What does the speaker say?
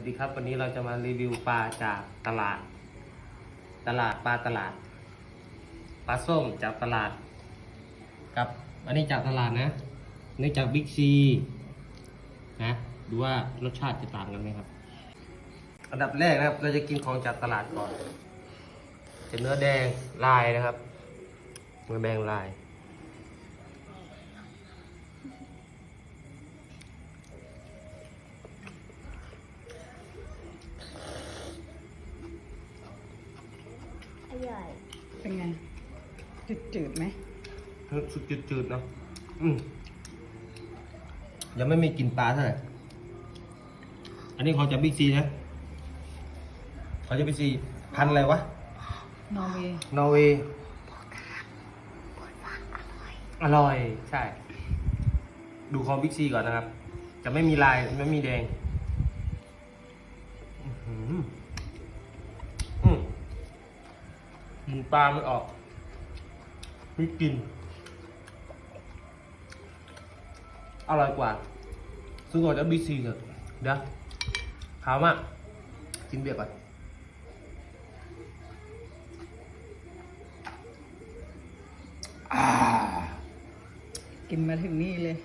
วัสดีครับวันนี้เราจะมารีวิวปลาจากตลาด ตลาดปลาตลาดปลาส้มจากตลาดกับอันนี้จากตลาดนะนนี่จากบิ๊กซีนะดูว่ารสชาติจะต่างกันไหมครับ อันดับแรกนะครับ เราจะกินของจากตลาดก่อนจะเนื้อแดงลายนะครับเนื้อแดงลาย อร่อยเป็นไง จืดจืดๆไหมสุดจืดๆเนาะอืมยังไม่มีกลินปลาเท่าไหร่อันนี้ของจากบิ๊กซีนะของจากบิ๊กซีพันธุ์อะไรวะ นอร์เวย์นอร์เวย์อร่อย ใช่ ดูของบิ๊กซีก่อนนะครับ จะไม่มีลาย ไม่มีแดง กลินปลาไม่ออกไม่กลิน อร่อยกว่าซึ่งก่อนจะบิ๊กซีเถอะเดี๋ยวขาวมากกินเบียร์ก่อนกินมาถึงนี่เลย